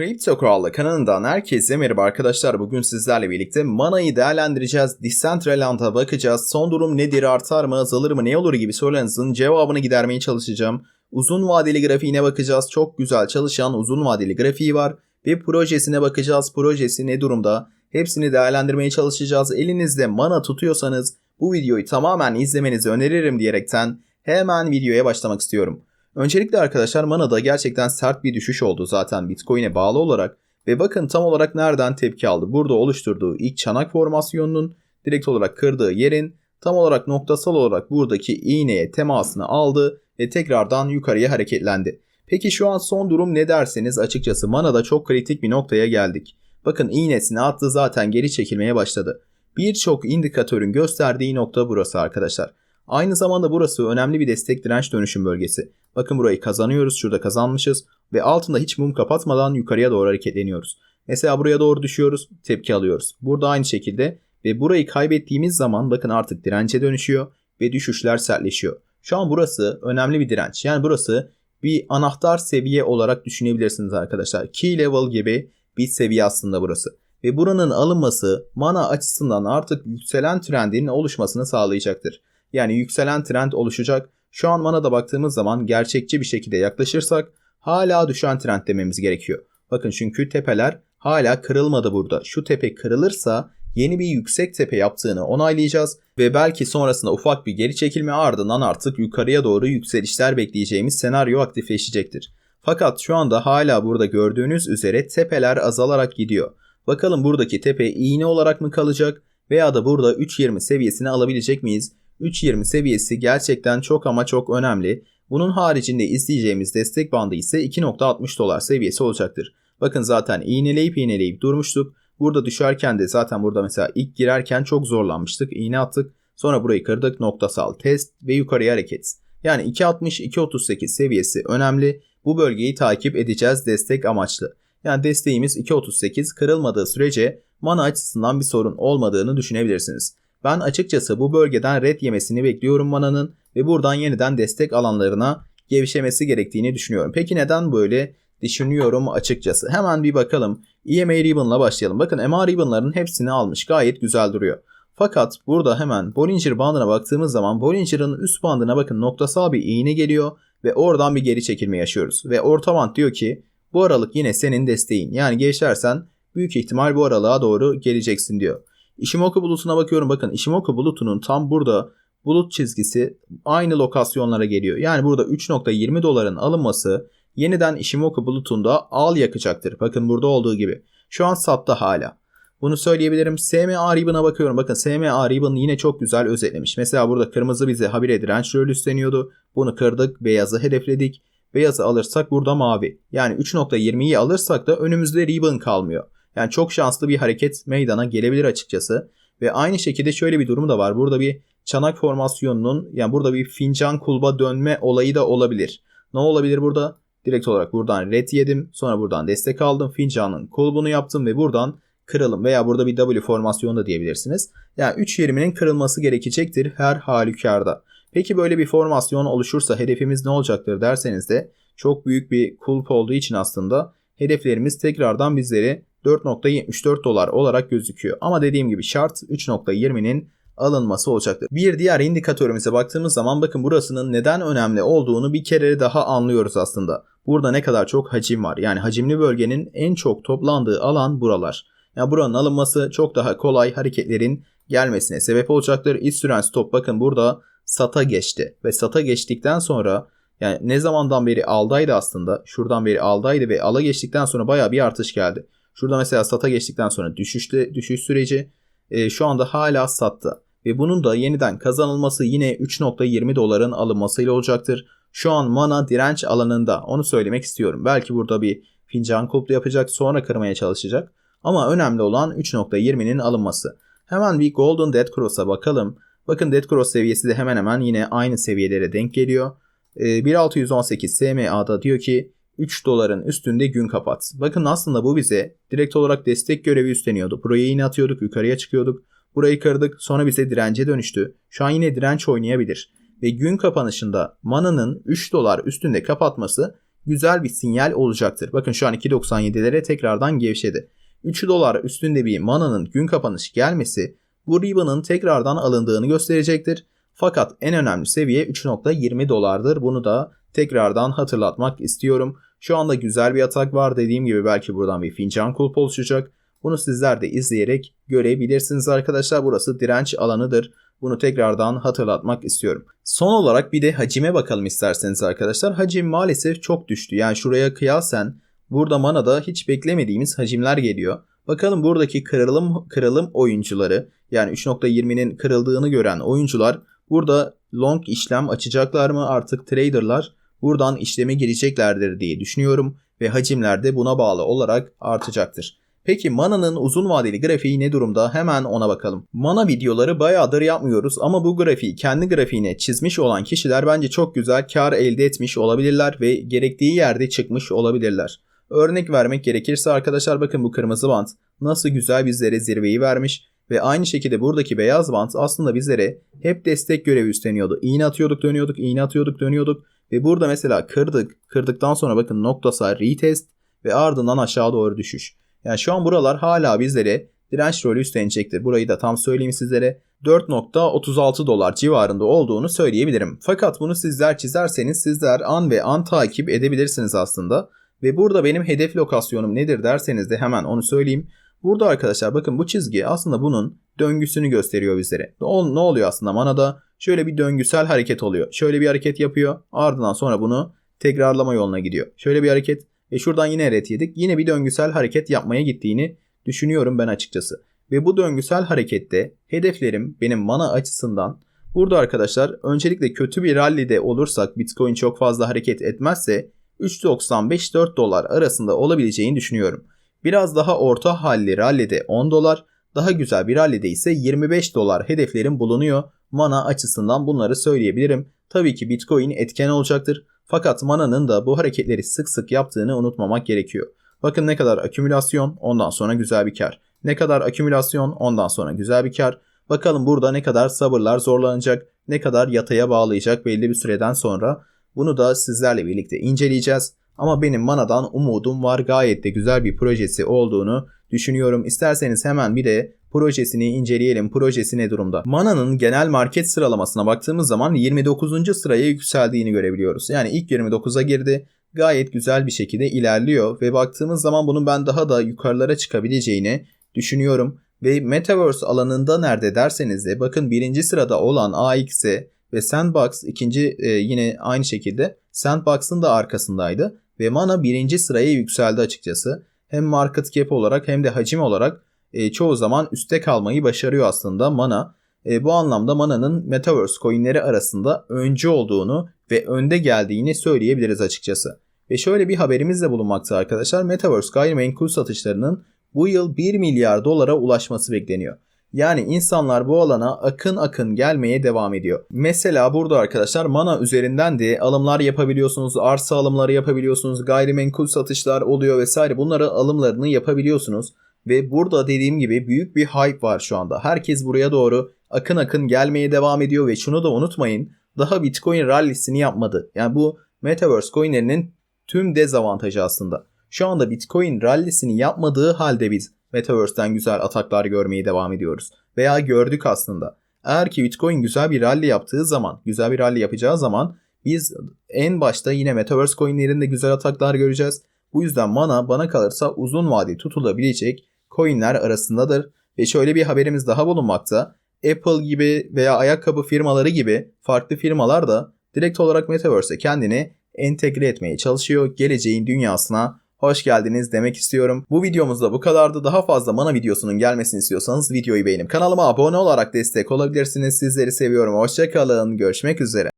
Crypto Krallı kanalından herkese merhaba arkadaşlar. Bugün sizlerle birlikte Mana'yı değerlendireceğiz. Decentraland'a bakacağız. Son durum nedir, artar mı, azalır mı, ne olur gibi sorularınızın cevabını gidermeye çalışacağım. Uzun vadeli grafiğine bakacağız. Çok güzel çalışan uzun vadeli grafiği var. Ve projesine bakacağız. Projesi ne durumda? Hepsini değerlendirmeye çalışacağız. Elinizde Mana tutuyorsanız bu videoyu tamamen izlemenizi öneririm diyerekten hemen videoya başlamak istiyorum. Öncelikle arkadaşlar Mana'da gerçekten sert bir düşüş oldu zaten Bitcoin'e bağlı olarak. Ve bakın tam olarak nereden tepki aldı. Burada oluşturduğu ilk çanak formasyonunun direkt olarak kırdığı yerin tam olarak noktasal olarak buradaki iğneye temasını aldı ve tekrardan yukarıya hareketlendi. Peki şu an son durum ne derseniz açıkçası Mana'da çok kritik bir noktaya geldik. Bakın iğnesini attı zaten geri çekilmeye başladı. Birçok indikatörün gösterdiği nokta burası arkadaşlar. Aynı zamanda burası önemli bir destek direnç dönüşüm bölgesi. Bakın burayı kazanıyoruz. Şurada kazanmışız. Ve altında hiç mum kapatmadan yukarıya doğru hareketleniyoruz. Mesela buraya doğru düşüyoruz. Tepki alıyoruz. Burada aynı şekilde ve burayı kaybettiğimiz zaman bakın artık dirence dönüşüyor ve düşüşler sertleşiyor. Şu an burası önemli bir direnç. Yani burası bir anahtar seviye olarak düşünebilirsiniz arkadaşlar. Key level gibi bir seviye aslında burası. Ve buranın alınması mana açısından artık yükselen trendin oluşmasını sağlayacaktır. Yani yükselen trend oluşacak. Şu an manada baktığımız zaman gerçekçi bir şekilde yaklaşırsak hala düşen trend dememiz gerekiyor. Bakın çünkü tepeler hala kırılmadı burada. Şu tepe kırılırsa yeni bir yüksek tepe yaptığını onaylayacağız ve belki sonrasında ufak bir geri çekilme ardından artık yukarıya doğru yükselişler bekleyeceğimiz senaryo aktifleşecektir. Fakat şu anda hala burada gördüğünüz üzere tepeler azalarak gidiyor. Bakalım buradaki tepe iğne olarak mı kalacak veya da burada 3.20 seviyesini alabilecek miyiz? 3.20 seviyesi gerçekten çok ama çok önemli. Bunun haricinde izleyeceğimiz destek bandı ise 2.60 dolar seviyesi olacaktır. Bakın zaten iğneleyip iğneleyip durmuştuk. Burada düşerken de zaten burada mesela ilk girerken çok zorlanmıştık. İğne attık. Sonra burayı kırdık. Noktasal test ve yukarıya hareket. Yani 2.60-2.38 seviyesi önemli. Bu bölgeyi takip edeceğiz destek amaçlı. Yani desteğimiz 2.38 kırılmadığı sürece mana açısından bir sorun olmadığını düşünebilirsiniz. Ben açıkçası bu bölgeden red yemesini bekliyorum mananın ve buradan yeniden destek alanlarına gevşemesi gerektiğini düşünüyorum. Peki neden böyle düşünüyorum açıkçası? Hemen bir bakalım. EMA Ribbon'la başlayalım. Bakın MA Ribbon'ların hepsini almış. Gayet güzel duruyor. Fakat burada hemen Bollinger bandına baktığımız zaman Bollinger'ın üst bandına bakın noktasal bir iğne geliyor ve oradan bir geri çekilme yaşıyoruz. Ve orta band diyor ki bu aralık yine senin desteğin. Yani gevşersen büyük ihtimal bu aralığa doğru geleceksin diyor. Ishimoku bulutuna bakıyorum. Bakın Ishimoku bulutunun tam burada bulut çizgisi aynı lokasyonlara geliyor. Yani burada 3.20 doların alınması yeniden Ishimoku bulutunda al yakacaktır. Bakın burada olduğu gibi. Şu an satta hala. Bunu söyleyebilirim. SMA Ribbon'a bakıyorum. Bakın SMA Ribbon yine çok güzel özetlemiş. Mesela burada kırmızı bize habire direnç rol üstleniyordu. Bunu kırdık. Beyazı hedefledik. Beyazı alırsak burada mavi. Yani 3.20'yi alırsak da önümüzde ribbon kalmıyor. Yani çok şanslı bir hareket meydana gelebilir açıkçası. Ve aynı şekilde şöyle bir durum da var. Burada bir çanak formasyonunun yani burada bir fincan kulba dönme olayı da olabilir. Ne olabilir burada? Direkt olarak buradan red yedim. Sonra buradan destek aldım. Fincanın kulbunu yaptım ve buradan kıralım veya burada bir W formasyonu da diyebilirsiniz. Yani 3.20'nin kırılması gerekecektir her halükarda. Peki böyle bir formasyon oluşursa hedefimiz ne olacaktır derseniz de çok büyük bir kulp olduğu için aslında hedeflerimiz tekrardan bizleri 4.74 dolar olarak gözüküyor. Ama dediğim gibi şart 3.20'nin alınması olacaktır. Bir diğer indikatörümüze baktığımız zaman bakın burasının neden önemli olduğunu bir kere daha anlıyoruz aslında. Burada ne kadar çok hacim var. Yani hacimli bölgenin en çok toplandığı alan buralar. Yani buranın alınması çok daha kolay hareketlerin gelmesine sebep olacaktır. İç süren stop bakın burada SATA geçti. Ve SATA geçtikten sonra yani ne zamandan beri aldaydı aslında. Şuradan beri aldaydı ve ala geçtikten sonra baya bir artış geldi. Şurada mesela SATA geçtikten sonra düşüşte düşüş süreci e, şu anda hala SAT'ta. Ve bunun da yeniden kazanılması yine 3.20 doların alınmasıyla olacaktır. Şu an mana direnç alanında onu söylemek istiyorum. Belki burada bir fincan kulplu yapacak sonra kırmaya çalışacak. Ama önemli olan 3.20'nin alınması. Hemen bir Golden Dead Cross'a bakalım. Bakın Dead Cross seviyesi de hemen hemen yine aynı seviyelere denk geliyor. 1618 ee, SMA'da diyor ki 3 doların üstünde gün kapat. Bakın aslında bu bize direkt olarak destek görevi üstleniyordu. Buraya yine atıyorduk, yukarıya çıkıyorduk. Burayı kırdık, sonra bize dirence dönüştü. Şu an yine direnç oynayabilir. Ve gün kapanışında mananın 3 dolar üstünde kapatması güzel bir sinyal olacaktır. Bakın şu an 2.97'lere tekrardan gevşedi. 3 dolar üstünde bir mananın gün kapanış gelmesi bu ribbon'ın tekrardan alındığını gösterecektir. Fakat en önemli seviye 3.20 dolardır. Bunu da tekrardan hatırlatmak istiyorum. Şu anda güzel bir atak var. Dediğim gibi belki buradan bir fincan kulp oluşacak. Bunu sizler de izleyerek görebilirsiniz arkadaşlar. Burası direnç alanıdır. Bunu tekrardan hatırlatmak istiyorum. Son olarak bir de hacime bakalım isterseniz arkadaşlar. Hacim maalesef çok düştü. Yani şuraya kıyasen burada manada hiç beklemediğimiz hacimler geliyor. Bakalım buradaki kırılım kırılım oyuncuları yani 3.20'nin kırıldığını gören oyuncular burada long işlem açacaklar mı artık traderlar buradan işleme gireceklerdir diye düşünüyorum ve hacimler de buna bağlı olarak artacaktır. Peki Mana'nın uzun vadeli grafiği ne durumda? Hemen ona bakalım. Mana videoları bayağıdır yapmıyoruz ama bu grafiği kendi grafiğine çizmiş olan kişiler bence çok güzel kar elde etmiş olabilirler ve gerektiği yerde çıkmış olabilirler. Örnek vermek gerekirse arkadaşlar bakın bu kırmızı bant nasıl güzel bizlere zirveyi vermiş ve aynı şekilde buradaki beyaz bant aslında bizlere hep destek görevi üstleniyordu. İğne atıyorduk dönüyorduk, iğne atıyorduk dönüyorduk ve burada mesela kırdık. Kırdıktan sonra bakın noktasal retest ve ardından aşağı doğru düşüş. Yani şu an buralar hala bizlere direnç rolü üstlenecektir. Burayı da tam söyleyeyim sizlere. 4.36 dolar civarında olduğunu söyleyebilirim. Fakat bunu sizler çizerseniz sizler an ve an takip edebilirsiniz aslında. Ve burada benim hedef lokasyonum nedir derseniz de hemen onu söyleyeyim. Burada arkadaşlar bakın bu çizgi aslında bunun döngüsünü gösteriyor bizlere. Ne oluyor aslında manada? Şöyle bir döngüsel hareket oluyor. Şöyle bir hareket yapıyor. Ardından sonra bunu tekrarlama yoluna gidiyor. Şöyle bir hareket ve şuradan yine ret yedik. Yine bir döngüsel hareket yapmaya gittiğini düşünüyorum ben açıkçası. Ve bu döngüsel harekette hedeflerim benim mana açısından burada arkadaşlar öncelikle kötü bir rallide olursak Bitcoin çok fazla hareket etmezse 3.95-4 dolar arasında olabileceğini düşünüyorum. Biraz daha orta halli rallide 10 dolar, daha güzel bir rallide ise 25 dolar hedeflerim bulunuyor. Mana açısından bunları söyleyebilirim. Tabii ki Bitcoin etken olacaktır. Fakat Mana'nın da bu hareketleri sık sık yaptığını unutmamak gerekiyor. Bakın ne kadar akümülasyon ondan sonra güzel bir kar. Ne kadar akümülasyon ondan sonra güzel bir kar. Bakalım burada ne kadar sabırlar zorlanacak, ne kadar yataya bağlayacak belli bir süreden sonra. Bunu da sizlerle birlikte inceleyeceğiz. Ama benim Mana'dan umudum var. Gayet de güzel bir projesi olduğunu düşünüyorum. İsterseniz hemen bir de projesini inceleyelim. Projesi ne durumda? Mana'nın genel market sıralamasına baktığımız zaman 29. sıraya yükseldiğini görebiliyoruz. Yani ilk 29'a girdi. Gayet güzel bir şekilde ilerliyor ve baktığımız zaman bunun ben daha da yukarılara çıkabileceğini düşünüyorum. Ve Metaverse alanında nerede derseniz de bakın birinci sırada olan AX'e ve Sandbox ikinci e, yine aynı şekilde Sandbox'ın da arkasındaydı ve Mana birinci sıraya yükseldi açıkçası. Hem market cap olarak hem de hacim olarak e, çoğu zaman üste kalmayı başarıyor aslında Mana. E, bu anlamda Mana'nın Metaverse coinleri arasında öncü olduğunu ve önde geldiğini söyleyebiliriz açıkçası. Ve şöyle bir haberimiz de bulunmakta arkadaşlar. Metaverse gayrimenkul satışlarının bu yıl 1 milyar dolara ulaşması bekleniyor. Yani insanlar bu alana akın akın gelmeye devam ediyor. Mesela burada arkadaşlar mana üzerinden de alımlar yapabiliyorsunuz, arsa alımları yapabiliyorsunuz, gayrimenkul satışlar oluyor vesaire. Bunları alımlarını yapabiliyorsunuz. Ve burada dediğim gibi büyük bir hype var şu anda. Herkes buraya doğru akın akın gelmeye devam ediyor ve şunu da unutmayın. Daha Bitcoin rallisini yapmadı. Yani bu Metaverse coinlerinin tüm dezavantajı aslında. Şu anda Bitcoin rallisini yapmadığı halde biz Metaverse'den güzel ataklar görmeye devam ediyoruz. Veya gördük aslında. Eğer ki Bitcoin güzel bir rally yaptığı zaman, güzel bir rally yapacağı zaman biz en başta yine Metaverse coinlerinde güzel ataklar göreceğiz. Bu yüzden mana bana kalırsa uzun vade tutulabilecek coinler arasındadır. Ve şöyle bir haberimiz daha bulunmakta. Apple gibi veya ayakkabı firmaları gibi farklı firmalar da direkt olarak Metaverse'e kendini entegre etmeye çalışıyor. Geleceğin dünyasına hoş geldiniz demek istiyorum. Bu videomuzda bu kadardı. Daha fazla mana videosunun gelmesini istiyorsanız videoyu beğenip kanalıma abone olarak destek olabilirsiniz. Sizleri seviyorum. Hoşçakalın. Görüşmek üzere.